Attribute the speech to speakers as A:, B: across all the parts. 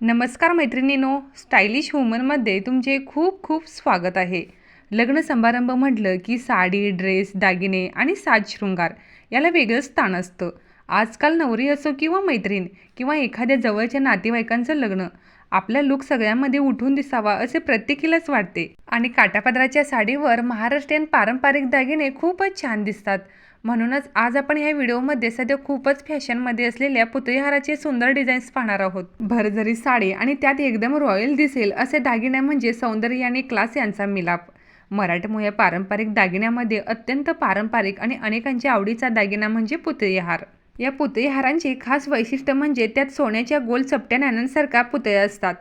A: नमस्कार मैत्रिणीनो स्टायलिश वुमनमध्ये तुमचे खूप खूप स्वागत आहे. लग्न समारंभ म्हटलं की साडी ड्रेस दागिने आणि साजशृंगार याला वेगळं स्थान असतं. आजकाल नवरी असो किंवा मैत्रीण किंवा एखाद्या जवळच्या नातेवाईकांचं लग्न आपला लुक सगळ्यांमध्ये उठून दिसावा असे प्रत्येकीलाच वाटते. आणि काटापदराच्या साडीवर महाराष्ट्रीयन पारंपरिक दागिने खूपच छान दिसतात. म्हणूनच आज आपण ह्या व्हिडिओमध्ये सध्या खूपच फॅशनमध्ये असलेल्या पुतळीहाराचे सुंदर डिझाईन्स पाहणार आहोत. भरझरी साडी आणि त्यात एकदम रॉयल दिसेल असे दागिने म्हणजे सौंदर्य आणि क्लास यांचा मिलाप. मराठमोळ्या पारंपरिक दागिन्यामध्ये अत्यंत पारंपरिक आणि अनेकांच्या आवडीचा दागिना म्हणजे पुतळीहार. या पुतळीहारांचे खास वैशिष्ट्य म्हणजे त्यात सोन्याच्या गोल चपट्या नाण्यांसारख्या पुतळ्या असतात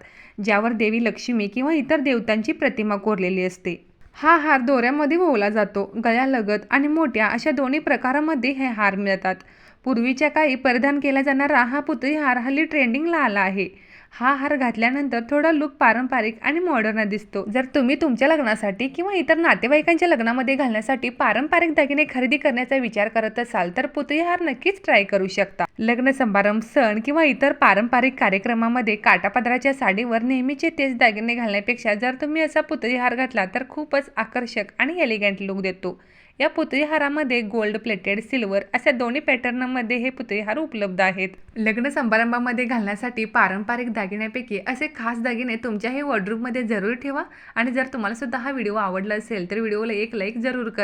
A: ज्यावर देवी लक्ष्मी किंवा इतर देवतांची प्रतिमा कोरलेली असते. हा हार दोऱ्यामध्ये ओवला जातो गळ्यालगत आणि मोठ्या अशा दोन्ही प्रकारामध्ये हे हार मिळतात. पूर्वीच्या काळी परिधान केला जाणारा हा पुतळी हार हल्ली ट्रेंडिंगला आला आहे. हा हार घातल्यानंतर थोडा लुक पारंपरिक आणि मॉडर्न दिसतो. जर तुम्ही तुमच्या लग्नासाठी किंवा इतर नातेवाईकांच्या लग्नामध्ये घालण्यासाठी पारंपरिक दागिने खरेदी करण्याचा विचार करत असाल तर पुतळी हार नक्कीच ट्राय करू शकता. लग्न समारंभ सण किंवा इतर पारंपरिक कार्यक्रमामध्ये काटापदराच्या साडीवर नेहमीचे तेच दागिने घालण्यापेक्षा जर तुम्ही असा पुतळी हार घातला तर खूपच आकर्षक आणि एलिगंट लुक देतो. या पुतळी हारामध्ये गोल्ड प्लेटेड सिल्वर अशा दोन्ही पॅटर्नमध्ये हे पुतळी हार उपलब्ध आहेत. लग्न समारंभामध्ये घालण्यासाठी पारंपरिक दागिन्यापैकी असे खास दागिने तुमच्याही वॉर्ड्रूपमध्ये जरूर ठेवा आणि जर तुम्हाला सुद्धा हा व्हिडिओ आवडला असेल तर व्हिडिओला एक लाईक जरूर करा.